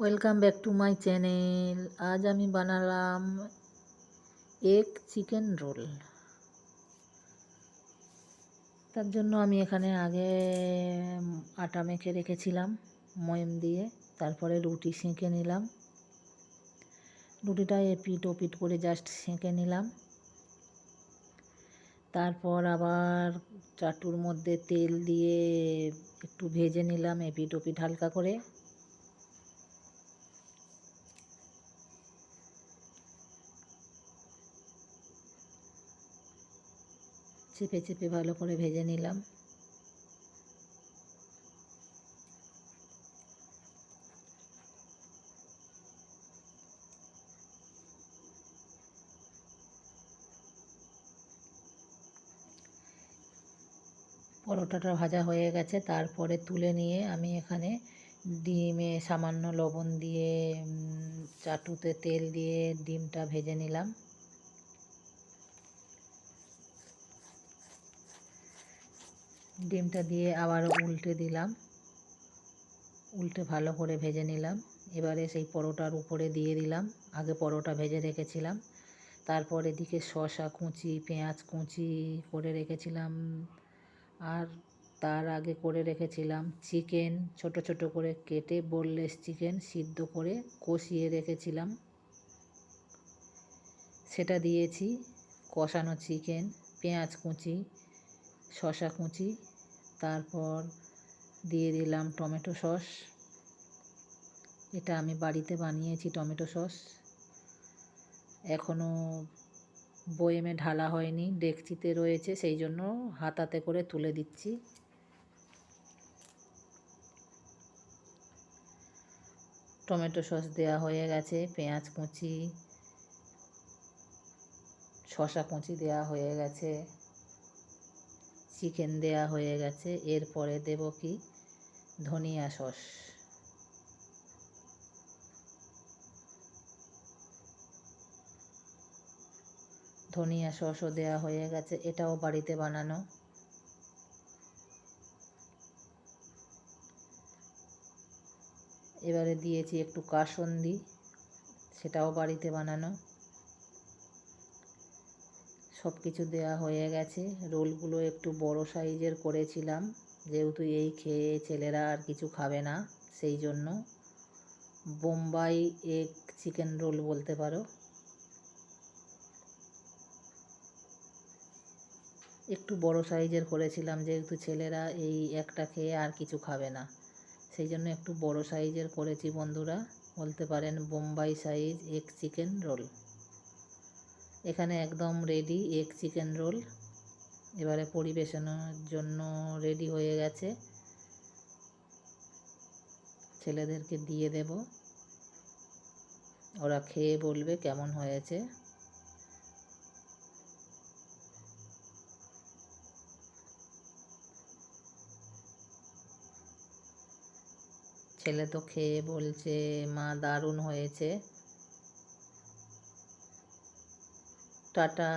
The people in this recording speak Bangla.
Welcome back to my channel আজ আমি বানালাম এগ চিকেন রোল তার জন্য আমি এখানে আগে আটা মেখে রেখেছিলাম, ময়ম দিয়ে। তারপরে রুটি সেঁকে নিলাম। রুটিটা এপিট ওপিট করে জাস্ট সেঁকে নিলাম। তারপর আবার চাটুর মধ্যে তেল দিয়ে একটু ভেজে নিলাম এপিট ওপিট হালকা করে। চেপে চেপে ভালো করে ভেজে নিলাম। পরোটাটা ভাজা হয়ে গেছে, তারপরে তুলে নিয়ে আমি এখানে ডিমে সামান্য লবণ দিয়ে চাটুতে তেল দিয়ে ডিমটা ভেজে নিলাম। ডিমটা দিয়ে আবার উল্টে দিলাম। উল্টে ভালো করে ভেজে নিলাম। এবারে সেই পরোটার উপরে দিয়ে দিলাম। আগে পরোটা ভেজে রেখেছিলাম। তারপর এদিকে শসা কুচি, পেঁয়াজ কুচি করে রেখেছিলাম। আর তার আগে করে রেখেছিলাম চিকেন, ছোট ছোট করে কেটে বোনলেস চিকেন সিদ্ধ করে কষিয়ে রেখেছিলাম। সেটা দিয়েছি। কষানো চিকেন, পেঁয়াজ কুচি শসা কুচি, তারপর দিয়ে দিলাম টমেটো সস। এটা আমি বাড়িতে বানিয়েছি টমেটো সস। এখনও বয়েমে ঢালা হয়নি, ডেকচিতে রয়েছে, সেই জন্য হাতাতে করে তুলে দিচ্ছি। টমেটো সস দেওয়া হয়ে গেছে, পেঁয়াজ কুচি শসা কুচি দেওয়া হয়ে গেছে। চিকেন দেয়া হয়ে গেছে। এরপরে দেব কি? ধনিয়া সস। ধনিয়া সসও দেওয়া হয়ে গেছে। এটাও বাড়িতে বানানো। এবারে দিয়েছি একটু কাসন্দি। সেটাও বাড়িতে বানানো। সব কিছু দেওয়া হয়ে গেছে। রোলগুলো একটু বড় সাইজের করেছিলাম। যেহেতু এই খেয়ে ছেলেরা আর কিছু খাবে না, সেই জন্য। বোম্বাই এগ চিকেন রোল বলতে পারো। একটু বড় সাইজের করেছিলাম, যেহেতু ছেলেরা এই একটা খেয়ে আর কিছু খাবে না। সেই জন্য একটু বড় সাইজের করেছি বন্ধুরা। বলতে পারেন Bombay size egg chicken roll. এখানে একদম রেডি এগ চিকেন রোল এবারে পরিবেশনের জন্য রেডি হয়ে গেছে। ছেলেদেরকে দিয়ে দেব। ওরা খেয়ে বলবে কেমন হয়েছে। ছেলে তো খেয়ে বলছে, মা দারুণ হয়েছে। টাটা